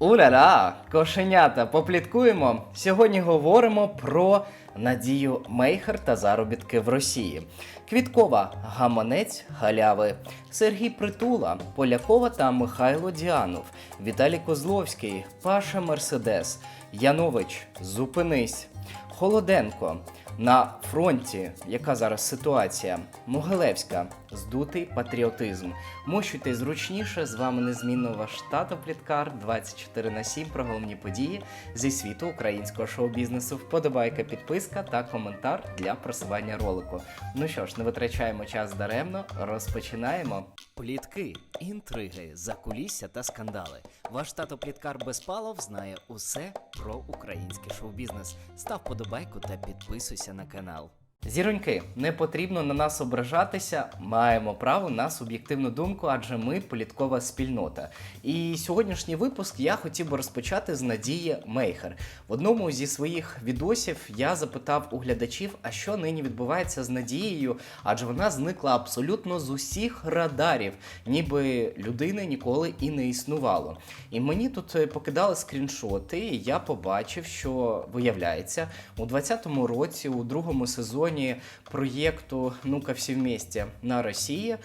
Уля-ля, кошенята, попліткуємо. Сьогодні говоримо про Надію Мейхер та заробітки в Росії. Квіткова гаманець халяви, Сергій Притула, Полякова та Михайло Діанов, Віталій Козловський, Паша Мерседес, Янович, Зупинись, Холоденко. На фронті, яка зараз ситуація? Могилевська, здутий патріотизм. Мощуйте зручніше. З вами незмінно ваш тато Пліткар 24 на 7 про головні події зі світу українського шоу-бізнесу. Вподобайка, підписка та коментар для просування ролику. Ну що ж, не витрачаємо час даремно, розпочинаємо. Плітки, інтриги, закулісся та скандали. Ваш тато Пліткар Безпалов знає усе про український шоу-бізнес. Став подобайку та підписуйся на канал. Зіроньки, не потрібно на нас ображатися. Маємо право на суб'єктивну думку, адже ми політкова спільнота. І сьогоднішній випуск я хотів би розпочати з Надії Мейхер. В одному зі своїх відосів я запитав у глядачів, а що нині відбувається з Надією, адже вона зникла абсолютно з усіх радарів, ніби людини ніколи і не існувало. І мені тут е, покидали скріншоти, і я побачив, що виявляється, у 2020 році, у другому сезоні проєкту Ну-ка всі вместе на Росії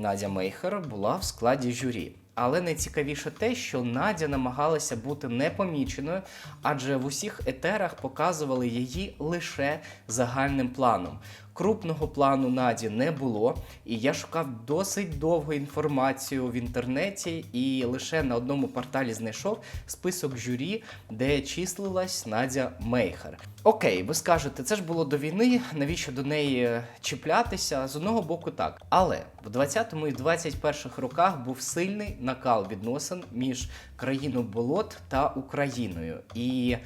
Надя Мейхер була в складі журі. Але найцікавіше те, що Надя намагалася бути непоміченою, адже в усіх етерах показували її лише загальним планом. Крупного плану Наді не було, і я шукав досить довго інформацію в інтернеті, і лише на одному порталі знайшов список журі, де числилась Надя Мейхер. Окей, ви скажете, це ж було до війни, навіщо до неї е, чіплятися? З одного боку, так. Але в 20 і 21 роках був сильний накал відносин між країною болот та Україною. І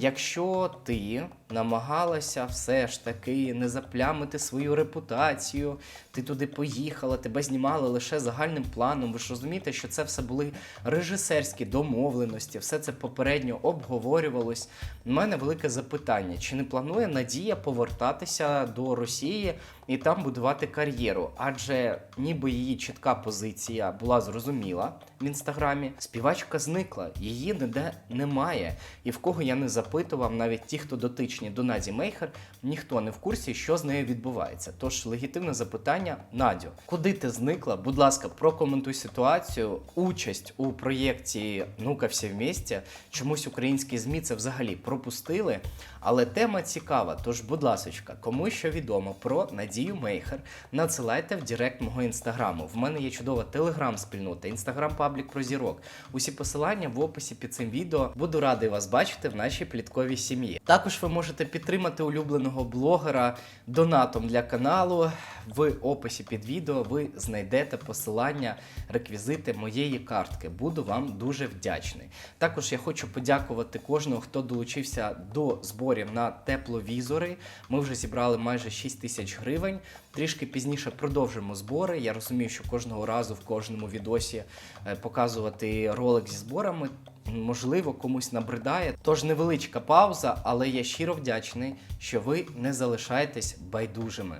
якщо ти намагалася все ж таки не заплямити свою репутацію, ти туди поїхала, тебе знімали лише загальним планом. Ви ж розумієте, що це все були режисерські домовленості, все це попередньо обговорювалось. У мене велике запитання: чи не планує Надія повертатися до Росії і там будувати кар'єру? Адже ніби її чітка позиція була зрозуміла в інстаграмі. Співачка зникла, її ніде немає. І в кого я не запитував, навіть ті, хто дотичні до Наді Мейхер, ніхто не в курсі, що з нею відбувається. Тож легітимне запитання, Надю, куди ти зникла? Будь ласка, прокоментуй ситуацію. Участь у проєкті Ну-ка всі вместе. Чомусь українські змі це взагалі пропустили. Але тема цікава. Тож, будь ласочка, кому що відомо про Надію Мейхер, надсилайте в Директ мого інстаграму. В мене є чудова телеграм-спільнота, інстаграм-паблік про зірок. Усі посилання в описі під цим відео. Буду радий вас бачити в нашій плітковій сім'ї. Також ви можете підтримати улюбленого блогера донатом для каналу. В описі під відео ви знайдете посилання, реквізити моєї картки. Буду вам дуже вдячний. Також я хочу подякувати кожному, хто долучився до зборів на тепловізори. Ми вже зібрали майже 6 тисяч гривень. Трішки пізніше продовжимо збори. Я розумію, що кожного разу в кожному відосі е, показувати ролик зі зборами. Можливо, комусь набридає. Тож невеличка пауза, але я щиро вдячний, що ви не залишаєтесь байдужими.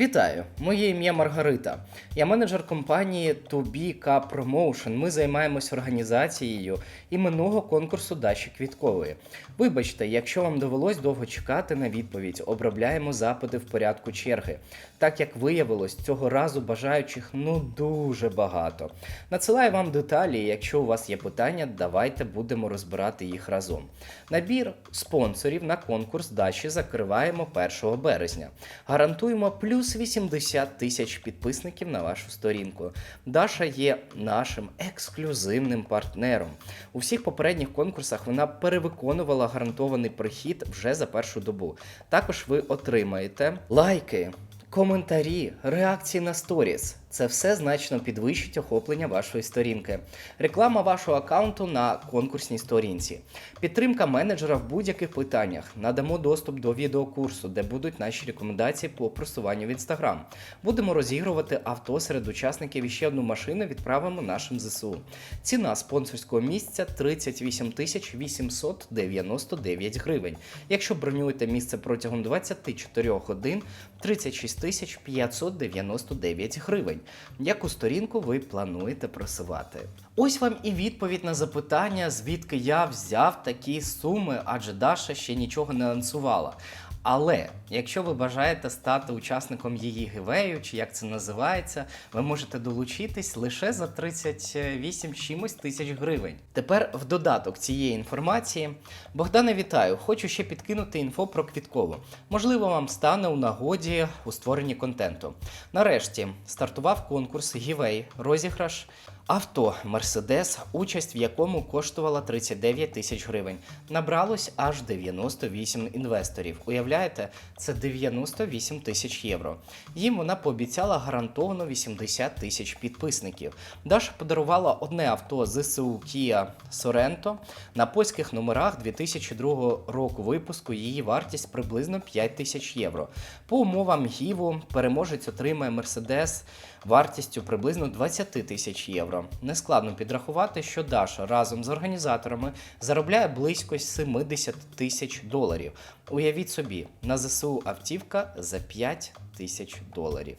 Вітаю! Моє ім'я Маргарита. Я менеджер компанії 2BK Promotion. Ми займаємось організацією іменного конкурсу Даші Квіткової. Вибачте, якщо вам довелось довго чекати на відповідь, обробляємо запити в порядку черги. Так як виявилось, цього разу бажаючих ну дуже багато. Надсилаю вам деталі. Якщо у вас є питання, давайте будемо розбирати їх разом. Набір спонсорів на конкурс Даші закриваємо 1 березня. Гарантуємо плюс 80 тисяч підписників на вашу сторінку. Даша є нашим ексклюзивним партнером. У всіх попередніх конкурсах вона перевиконувала гарантований прихід вже за першу добу. Також ви отримаєте лайки. Коментарі, реакції на сторіс це все значно підвищить охоплення вашої сторінки. Реклама вашого аккаунту на конкурсній сторінці. Підтримка менеджера в будь-яких питаннях. Надамо доступ до відеокурсу, де будуть наші рекомендації по просуванню в інстаграм. Будемо розігрувати авто серед учасників і ще одну машину відправимо нашим ЗСУ. Ціна спонсорського місця 38 899 гривень. Якщо бронюєте місце протягом 24 годин, 36 тисяч 599 гривень. Яку сторінку ви плануєте просувати? Ось вам і відповідь на запитання, звідки я взяв такі суми, адже Даша ще нічого не анонсувала. Але якщо ви бажаєте стати учасником її гівею, чи як це називається, ви можете долучитись лише за 38 чимось тисяч гривень. Тепер в додаток цієї інформації. Богдане, вітаю! Хочу ще підкинути інфо про Квіткову. Можливо, вам стане у нагоді у створенні контенту. Нарешті стартував конкурс Гівей, розіграш. Авто Мерседес, участь в якому коштувала 39 тисяч гривень. Набралось аж 98 інвесторів. Уявляєте, це 98 тисяч євро. Їм вона пообіцяла гарантовано 80 тисяч підписників. Даша подарувала одне авто ЗСУ Kia Sorento на польських номерах 2002 року випуску. Її вартість приблизно 5 тисяч євро. По умовам Гіву переможець отримає Мерседес вартістю приблизно 20 тисяч євро. Нескладно підрахувати, що Даша разом з організаторами заробляє близько 70 тисяч доларів. Уявіть собі, на ЗСУ автівка за 5 тисяч доларів.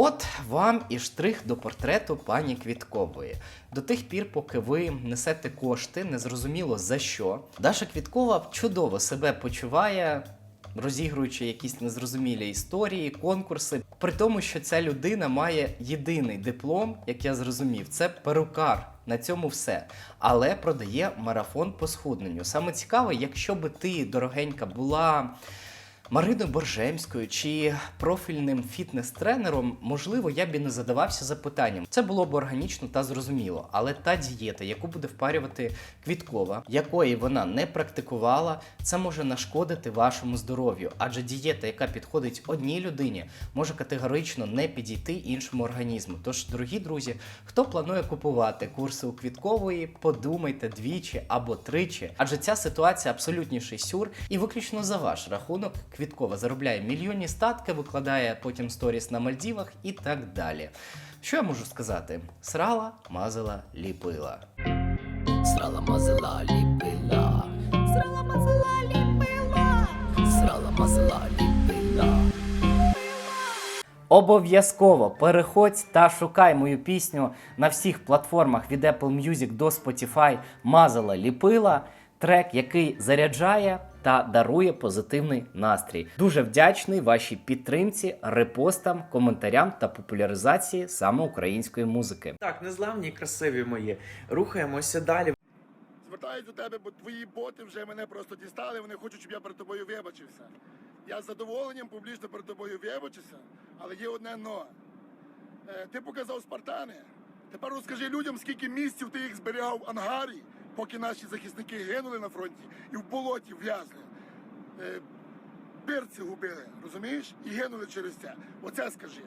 От вам і штрих до портрету пані Квіткової. До тих пір, поки ви несете кошти, незрозуміло за що. Даша Квіткова чудово себе почуває, розігруючи якісь незрозумілі історії, конкурси. При тому, що ця людина має єдиний диплом, як я зрозумів, це перукар. На цьому все. Але продає марафон по схудненню. Саме цікаве, якщо би ти, дорогенька, була. Мариною Боржемською чи профільним фітнес-тренером, можливо, я б і не задавався запитанням. Це було б органічно та зрозуміло. Але та дієта, яку буде впарювати Квіткова, якої вона не практикувала, це може нашкодити вашому здоров'ю. Адже дієта, яка підходить одній людині, може категорично не підійти іншому організму. Тож, дорогі друзі, хто планує купувати курси у Квіткової, подумайте двічі або тричі, адже ця ситуація абсолютніший сюр і виключно за ваш рахунок. Квіткова заробляє мільйонні статки, викладає потім сторіс на Мальдівах і так далі. Що я можу сказати? Срала, мазала, ліпила. Срала мазала ліпила. Срала мазала ліпила. Срала мазала ліпила. Обов'язково переходь та шукай мою пісню на всіх платформах від Apple Music до Spotify Мазала ліпила. Трек, який заряджає та дарує позитивний настрій. Дуже вдячний вашій підтримці, репостам, коментарям та популяризації саме української музики. Так, незламні, красиві мої. Рухаємося далі. Звертаюсь до тебе, бо твої боти вже мене просто дістали. Вони хочуть, щоб я перед тобою вибачився. Я з задоволенням публічно перед тобою вибачуся, але є одне но. Е, ти показав Спартани. Тепер розкажи людям, скільки місяців ти їх зберігав в ангарі, поки наші захисники гинули на фронті і в болоті в'язли. Е, Перці губили, розумієш? І гинули через це. Оце скажи.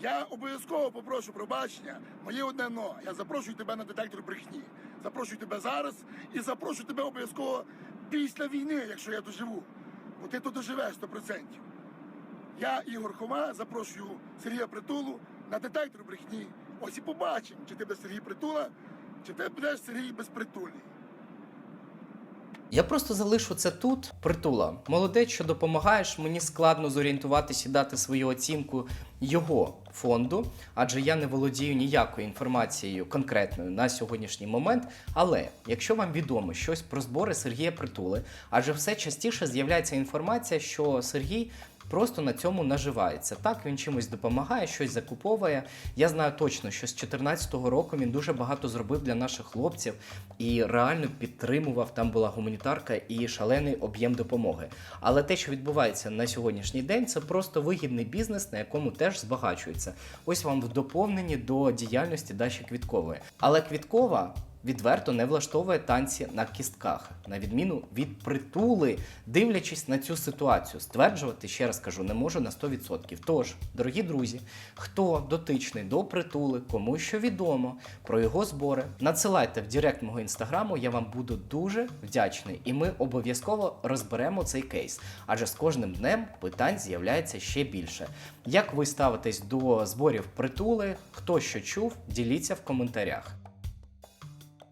Я обов'язково попрошу пробачення. Моє одне но. Я запрошую тебе на детектор брехні. Запрошую тебе зараз і запрошую тебе обов'язково після війни, якщо я доживу. Бо ти тут доживеш 100%. Я, Ігор Хома, запрошую Сергія Притулу на детектор брехні. Ось і побачимо, чи ти будеш Сергій Притула, чи ти будеш Сергій безпритульний. Я просто залишу це тут. Притула. Молодець, що допомагаєш. Мені складно зорієнтуватися і дати свою оцінку його фонду, адже я не володію ніякою інформацією конкретною на сьогоднішній момент. Але якщо вам відомо щось про збори Сергія Притули, адже все частіше з'являється інформація, що Сергій. Просто на цьому наживається. Так він чимось допомагає, щось закуповує. Я знаю точно, що з 2014 року він дуже багато зробив для наших хлопців і реально підтримував. Там була гуманітарка і шалений об'єм допомоги. Але те, що відбувається на сьогоднішній день, це просто вигідний бізнес, на якому теж збагачується. Ось вам в доповненні до діяльності Даші Квіткової. Але Квіткова. Відверто не влаштовує танці на кістках, на відміну від притули, дивлячись на цю ситуацію, стверджувати, ще раз кажу, не можу на 100%. Тож, дорогі друзі, хто дотичний до притули, кому що відомо про його збори, надсилайте в Директ мого інстаграму, я вам буду дуже вдячний. І ми обов'язково розберемо цей кейс. Адже з кожним днем питань з'являється ще більше. Як ви ставитесь до зборів притули? Хто що чув, діліться в коментарях.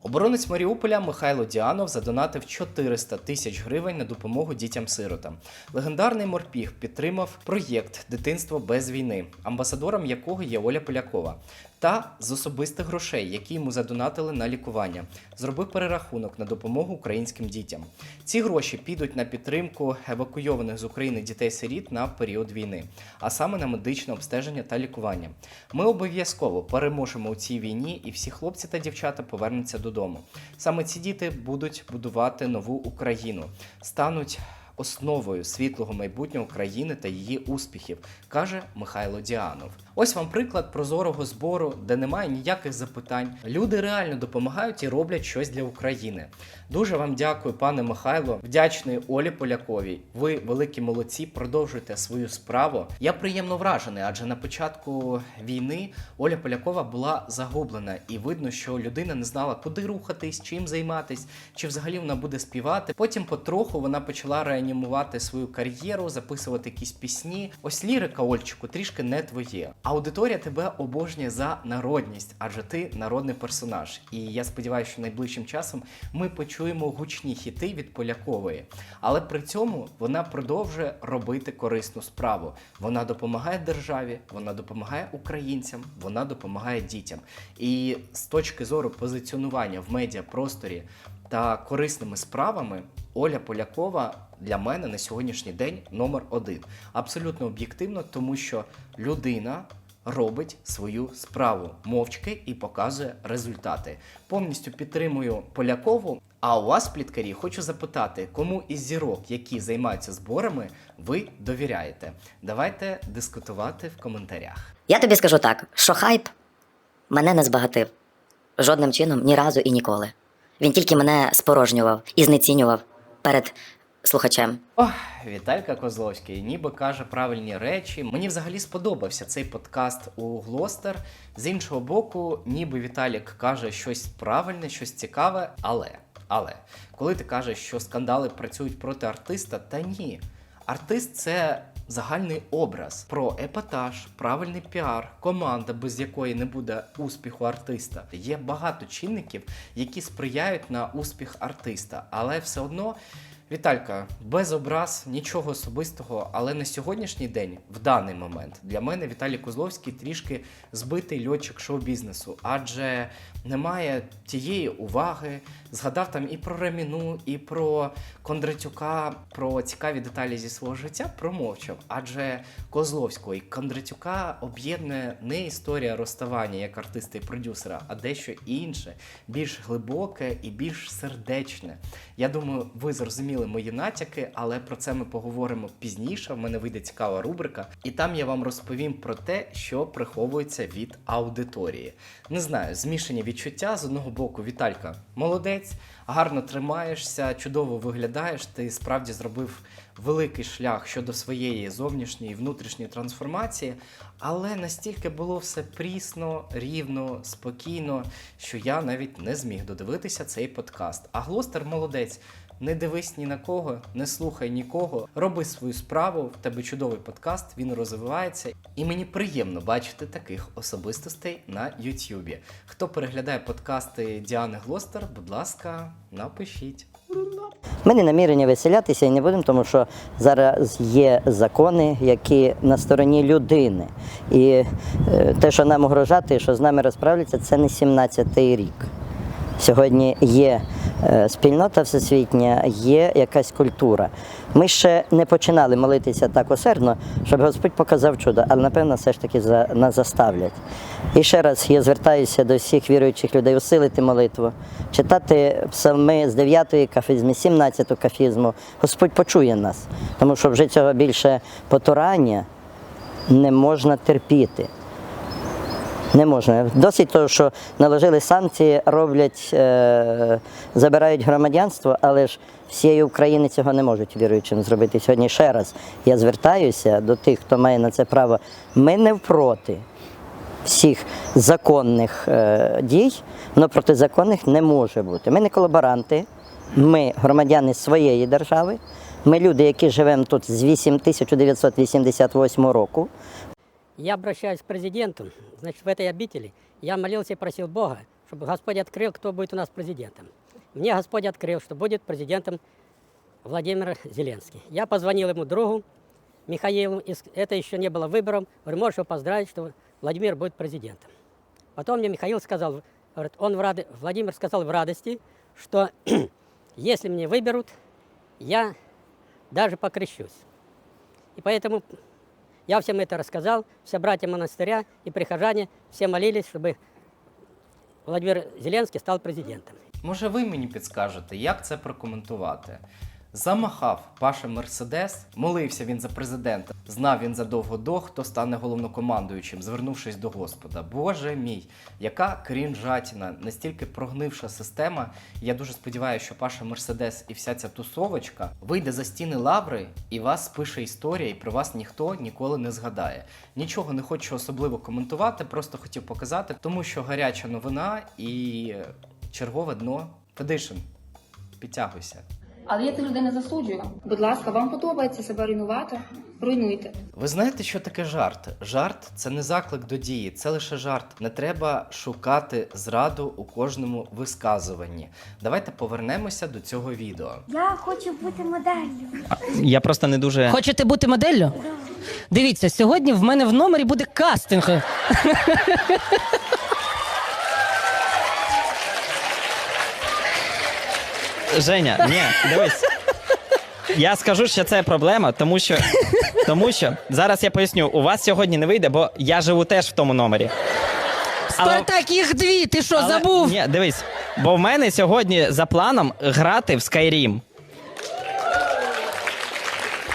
Оборонець Маріуполя Михайло Діанов задонатив 400 тисяч гривень на допомогу дітям-сиротам. Легендарний морпіг підтримав проєкт Дитинство без війни, амбасадором якого є Оля Полякова. Та з особистих грошей, які йому задонатили на лікування, зробив перерахунок на допомогу українським дітям. Ці гроші підуть на підтримку евакуйованих з України дітей-сиріт на період війни, а саме на медичне обстеження та лікування. Ми обов'язково переможемо у цій війні, і всі хлопці та дівчата повернуться додому. Саме ці діти будуть будувати нову Україну, стануть основою світлого майбутнього країни та її успіхів, каже Михайло Діанов. Ось вам приклад прозорого збору, де немає ніяких запитань. Люди реально допомагають і роблять щось для України. Дуже вам дякую, пане Михайло. Вдячний Олі Поляковій. Ви великі молодці. Продовжуйте свою справу. Я приємно вражений, адже на початку війни Оля Полякова була загублена, і видно, що людина не знала, куди рухатись, чим займатись, чи взагалі вона буде співати. Потім потроху вона почала реанімувати свою кар'єру, записувати якісь пісні. Ось лірика, Ольчику, трішки не твоє. Аудиторія тебе обожнює за народність, адже ти народний персонаж. І я сподіваюся, що найближчим часом ми почуємо гучні хіти від Полякової. Але при цьому вона продовжує робити корисну справу. Вона допомагає державі, вона допомагає українцям, вона допомагає дітям. І з точки зору позиціонування в медіапросторі та корисними справами Оля Полякова для мене на сьогоднішній день номер один. Абсолютно об'єктивно, тому що людина робить свою справу мовчки і показує результати. Повністю підтримую Полякову. А у вас, пліткарі, хочу запитати, кому із зірок, які займаються зборами, ви довіряєте? Давайте дискутувати в коментарях. Я тобі скажу так, що хайп мене не збагатив. Жодним чином, ні разу і ніколи. Він тільки мене спорожнював і знецінював перед слухачем. Ох, Віталька Козловський ніби каже правильні речі. Мені взагалі сподобався цей подкаст у Глостер. З іншого боку, ніби Віталік каже щось правильне, щось цікаве, але. Але коли ти кажеш, що скандали працюють проти артиста, та ні. Артист це загальний образ про епатаж, правильний піар, команда, без якої не буде успіху артиста. Є багато чинників, які сприяють на успіх артиста, але все одно. Віталька, без образ, нічого особистого, але на сьогоднішній день, в даний момент, для мене Віталій Козловський трішки збитий льотчик шоу-бізнесу, адже немає тієї уваги. Згадав там і про Реміну, і про Кондратюка, про цікаві деталі зі свого життя промовчав. Адже Козловського і Кондратюка об'єднує не історія розставання як артиста і продюсера, а дещо інше, більш глибоке і більш сердечне. Я думаю, ви зрозуміли мої натяки, але про це ми поговоримо пізніше. В мене вийде цікава рубрика, і там я вам розповім про те, що приховується від аудиторії. Не знаю, змішані відчуття з одного боку, Віталька, молодець, гарно тримаєшся, чудово виглядаєш. Ти справді зробив великий шлях щодо своєї зовнішньої і внутрішньої трансформації, але настільки було все прісно, рівно, спокійно, що я навіть не зміг додивитися цей подкаст. А Глостер молодець. Не дивись ні на кого, не слухай нікого, роби свою справу. В тебе чудовий подкаст, він розвивається, і мені приємно бачити таких особистостей на Ютюбі. Хто переглядає подкасти Діани Глостер, будь ласка, напишіть. Ми не намірені виселятися і не будемо, тому що зараз є закони, які на стороні людини. І е, те, що нам угрожати, що з нами розправляться, це не 17-й рік. Сьогодні є спільнота всесвітня, є якась культура. Ми ще не починали молитися так осердно, щоб Господь показав чудо, але напевно все ж таки за, нас заставлять. І ще раз я звертаюся до всіх віруючих людей усилити молитву, читати псалми з 9-ї кафізми, 17-ту кафізму. Господь почує нас, тому що вже цього більше потурання не можна терпіти. Не можна. Досить того, що наложили санкції, роблять, е, забирають громадянство, але ж всієї України цього не можуть віруючим зробити. Сьогодні ще раз я звертаюся до тих, хто має на це право. Ми не впроти всіх законних е, дій, але протизаконних не може бути. Ми не колаборанти, ми громадяни своєї держави. Ми люди, які живемо тут з 8 1988 року. Я обращаюсь к президенту. Значит, в этой обители я молился и просил Бога, чтобы Господь открыл, кто будет у нас президентом. Мне Господь открыл, что будет президентом Владимир Зеленский. Я позвонил ему другу Михаилу, это еще не было выбором. Говорю, можешь его поздравить, что Владимир будет президентом. Потом мне Михаил сказал, говорит, он в рады... Владимир сказал в радости, что если мне выберут, я даже покрещусь. И поэтому я всем это рассказал, все братья монастыря и прихожане, все молились, чтобы Владимир Зеленский стал президентом. Може, ви мені підскажете, як це прокоментувати? Замахав Паша Мерседес, молився він за президента, знав він задовго до, хто стане головнокомандуючим, звернувшись до Господа. Боже мій, яка крінжатіна, настільки прогнивша система. Я дуже сподіваюся, що Паша Мерседес і вся ця тусовочка вийде за стіни лаври, і вас спише історія, і про вас ніхто ніколи не згадає. Нічого не хочу особливо коментувати, просто хотів показати, тому що гаряча новина і чергове дно. Федишин, підтягуйся. Але я цих людей не засуджую. Будь ласка, вам подобається себе руйнувати? Руйнуйте. Ви знаєте, що таке жарт? Жарт це не заклик до дії, це лише жарт. Не треба шукати зраду у кожному висказуванні. Давайте повернемося до цього відео. Я хочу бути моделлю. Я просто не дуже. Хочете бути моделлю? Дивіться, сьогодні в мене в номері буде кастинг. Женя, ні, дивись. Я скажу, що це проблема, тому що. Тому що зараз я поясню, у вас сьогодні не вийде, бо я живу теж в тому номері. Але- Спартак, їх дві, ти що, Але- забув? Ні, дивись. Бо в мене сьогодні за планом грати в Skyrim.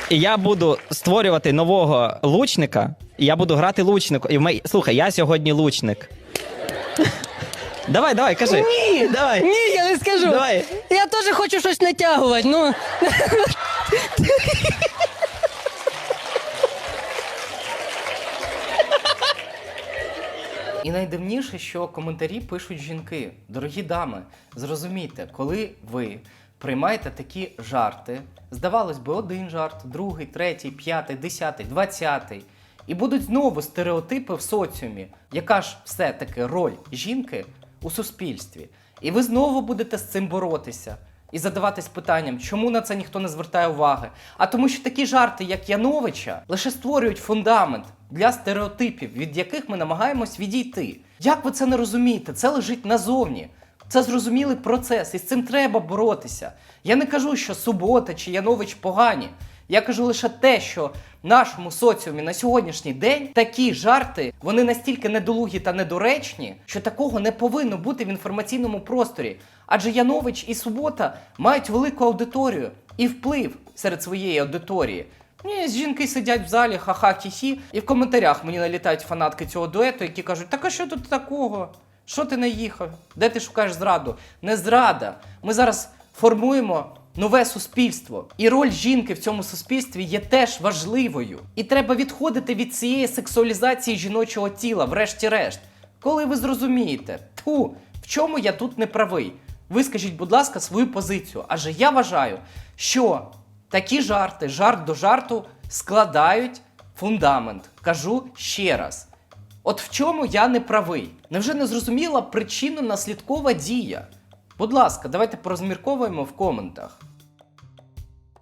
І я буду створювати нового лучника, і я буду грати лучнику. І в мої... Слухай, я сьогодні лучник. Давай, давай, кажи. Ні, Давай. Ні, я не скажу. Давай. Я теж хочу щось натягувати. Ну. І найдивніше, що коментарі пишуть жінки. Дорогі дами, зрозумійте, коли ви приймаєте такі жарти, здавалось би, один жарт, другий, третій, п'ятий, десятий, двадцятий. І будуть знову стереотипи в соціумі. Яка ж все-таки роль жінки у суспільстві? І ви знову будете з цим боротися і задаватись питанням, чому на це ніхто не звертає уваги. А тому, що такі жарти, як Яновича, лише створюють фундамент для стереотипів, від яких ми намагаємось відійти. Як ви це не розумієте? Це лежить назовні. Це зрозумілий процес, і з цим треба боротися. Я не кажу, що субота чи Янович погані. Я кажу лише те, що нашому соціумі на сьогоднішній день такі жарти вони настільки недолугі та недоречні, що такого не повинно бути в інформаційному просторі. Адже Янович і Субота мають велику аудиторію і вплив серед своєї аудиторії. Ні, жінки сидять в залі, ха-ха, хі-хі, і в коментарях мені налітають фанатки цього дуету, які кажуть: так а що тут такого? Що ти не їхав? Де ти шукаєш зраду? Не зрада. Ми зараз формуємо нове суспільство. І роль жінки в цьому суспільстві є теж важливою. І треба відходити від цієї сексуалізації жіночого тіла, врешті-решт. Коли ви зрозумієте, ту, в чому я тут не правий, вискажіть, будь ласка, свою позицію. Адже я вважаю, що такі жарти, жарт до жарту складають фундамент. Кажу ще раз. От в чому я не правий? Невже не зрозуміла причинно-наслідкова дія? Будь ласка, давайте порозмірковуємо в коментах.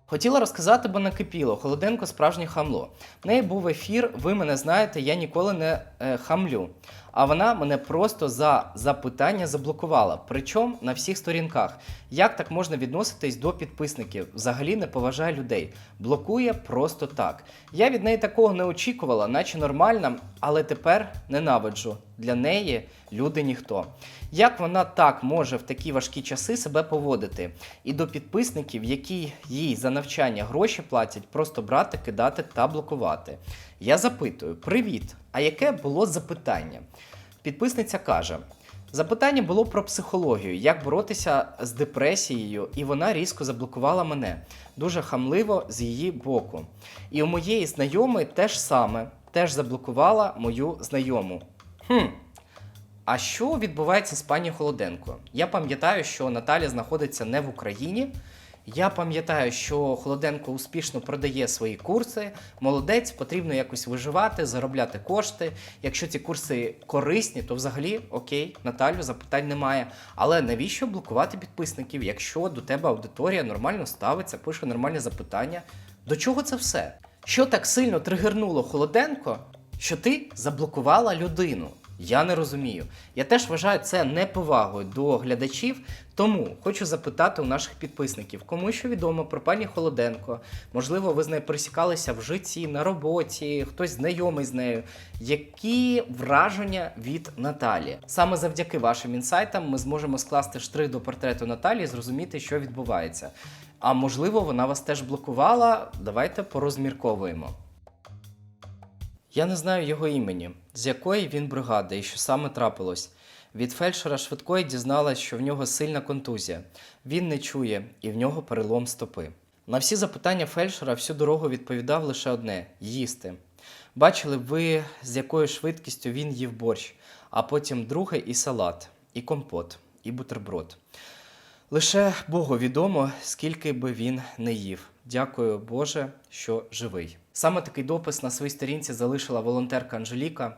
Хотіла розказати, бо накипіло. Холоденко справжнє хамло. В неї був ефір, ви мене знаєте, я ніколи не е, хамлю. А вона мене просто за запитання заблокувала. Причому на всіх сторінках. Як так можна відноситись до підписників? Взагалі не поважає людей. Блокує просто так. Я від неї такого не очікувала, наче нормальна, але тепер ненавиджу. Для неї люди ніхто. Як вона так може в такі важкі часи себе поводити? І до підписників, які їй за навчання гроші платять, просто брати, кидати та блокувати. Я запитую: Привіт! А яке було запитання? Підписниця каже: Запитання було про психологію, як боротися з депресією, і вона різко заблокувала мене дуже хамливо з її боку. І у моєї знайомої теж саме теж заблокувала мою знайому. Хм. А що відбувається з пані Холоденко? Я пам'ятаю, що Наталя знаходиться не в Україні, Я пам'ятаю, що Холоденко успішно продає свої курси. Молодець, потрібно якось виживати, заробляти кошти. Якщо ці курси корисні, то взагалі окей, Наталю, запитань немає. Але навіщо блокувати підписників, якщо до тебе аудиторія нормально ставиться, пише нормальні запитання? До чого це все? Що так сильно тригернуло Холоденко, що ти заблокувала людину? Я не розумію. Я теж вважаю це неповагою до глядачів. Тому хочу запитати у наших підписників, кому що відомо про пані Холоденко. Можливо, ви з нею пересікалися в житті, на роботі, хтось знайомий з нею. Які враження від Наталі? Саме завдяки вашим інсайтам ми зможемо скласти штрих до портрету Наталі і зрозуміти, що відбувається. А можливо, вона вас теж блокувала. Давайте порозмірковуємо. Я не знаю його імені, з якої він бригади і що саме трапилось. Від фельдшера швидкої дізналась, що в нього сильна контузія. Він не чує і в нього перелом стопи. На всі запитання фельдшера всю дорогу відповідав лише одне їсти. Бачили б ви, з якою швидкістю він їв борщ, а потім друге і салат, і компот, і бутерброд. Лише Богу відомо, скільки би він не їв. Дякую Боже, що живий. Саме такий допис на своїй сторінці залишила волонтерка Анжеліка.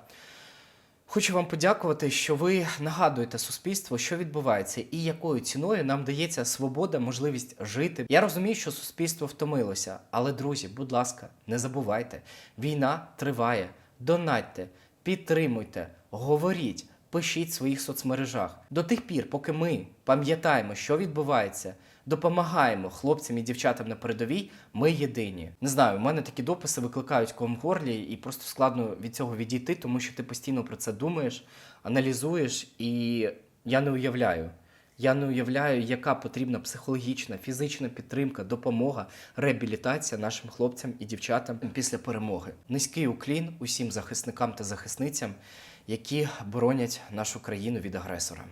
Хочу вам подякувати, що ви нагадуєте суспільству, що відбувається, і якою ціною нам дається свобода, можливість жити. Я розумію, що суспільство втомилося, але друзі, будь ласка, не забувайте, війна триває. Донатьте, підтримуйте, говоріть, пишіть в своїх соцмережах. До тих пір, поки ми пам'ятаємо, що відбувається, допомагаємо хлопцям і дівчатам на передовій, ми єдині. Не знаю, у мене такі дописи викликають ком горлі, і просто складно від цього відійти, тому що ти постійно про це думаєш, аналізуєш, і я не уявляю. Я не уявляю, яка потрібна психологічна, фізична підтримка, допомога, реабілітація нашим хлопцям і дівчатам після перемоги. Низький уклін усім захисникам та захисницям, які боронять нашу країну від агресора.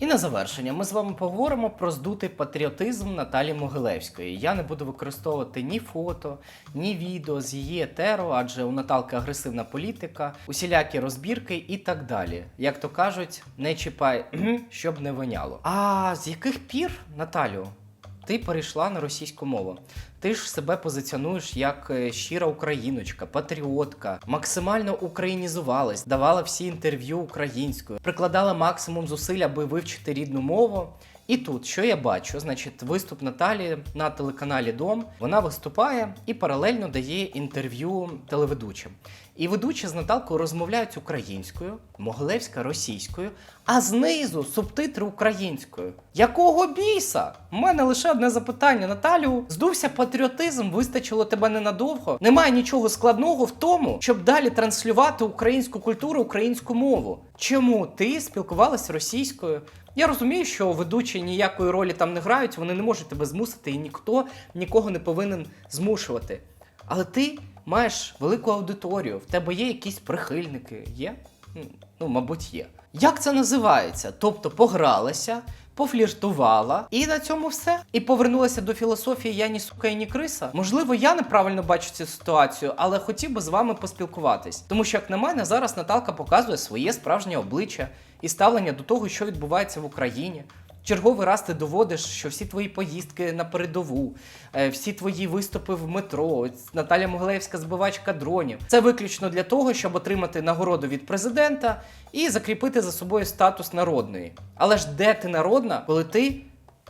І на завершення ми з вами поговоримо про здутий патріотизм Наталі Могилевської. Я не буду використовувати ні фото, ні відео з її етеру, адже у Наталки агресивна політика, усілякі розбірки і так далі. Як то кажуть, не чіпай, щоб не воняло. А з яких пір, Наталю, ти перейшла на російську мову? Ти ж себе позиціонуєш як е, щира україночка, патріотка, максимально українізувалась, давала всі інтерв'ю українською, прикладала максимум зусиль, аби вивчити рідну мову. І тут, що я бачу, значить, виступ Наталі на телеканалі Дом. Вона виступає і паралельно дає інтерв'ю телеведучим. І ведучі з Наталкою розмовляють українською, Могилевська російською, а знизу субтитри українською. Якого біса? У мене лише одне запитання, Наталю. Здувся патріотизм, вистачило тебе ненадовго. Немає нічого складного в тому, щоб далі транслювати українську культуру, українську мову. Чому ти спілкувалася російською? Я розумію, що ведучі ніякої ролі там не грають, вони не можуть тебе змусити, і ніхто нікого не повинен змушувати. Але ти маєш велику аудиторію, в тебе є якісь прихильники. Є? Ну, мабуть, є. Як це називається? Тобто погралася, пофліртувала, і на цьому все. І повернулася до філософії я ні сука і ні криса. Можливо, я неправильно бачу цю ситуацію, але хотів би з вами поспілкуватись. Тому що, як на мене, зараз Наталка показує своє справжнє обличчя і ставлення до того, що відбувається в Україні. Черговий раз ти доводиш, що всі твої поїздки на передову, е, всі твої виступи в метро, Наталя Могилевська збивачка дронів. Це виключно для того, щоб отримати нагороду від президента і закріпити за собою статус народної. Але ж де ти народна, коли ти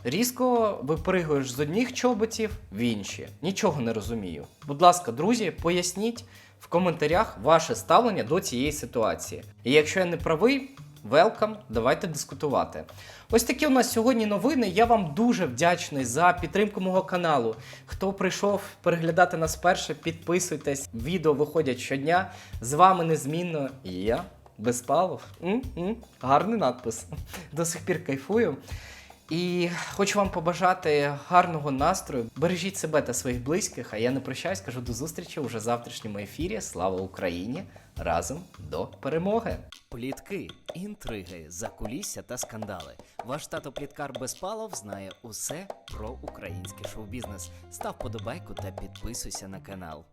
різко випригуєш з одних чоботів в інші? Нічого не розумію. Будь ласка, друзі, поясніть в коментарях ваше ставлення до цієї ситуації. І якщо я не правий, Велкам, давайте дискутувати. Ось такі у нас сьогодні новини. Я вам дуже вдячний за підтримку мого каналу. Хто прийшов переглядати нас вперше, підписуйтесь. Відео виходять щодня. З вами незмінно я, Безпалов. М-м, Гарний надпис. До сих пір кайфую. І хочу вам побажати гарного настрою. Бережіть себе та своїх близьких. А я не прощаюсь, кажу до зустрічі уже в завтрашньому ефірі. Слава Україні! Разом до перемоги! Плітки, інтриги, закулісся та скандали. Ваш тато Пліткар Безпалов знає усе про український шоу-бізнес. Став подобайку та підписуйся на канал.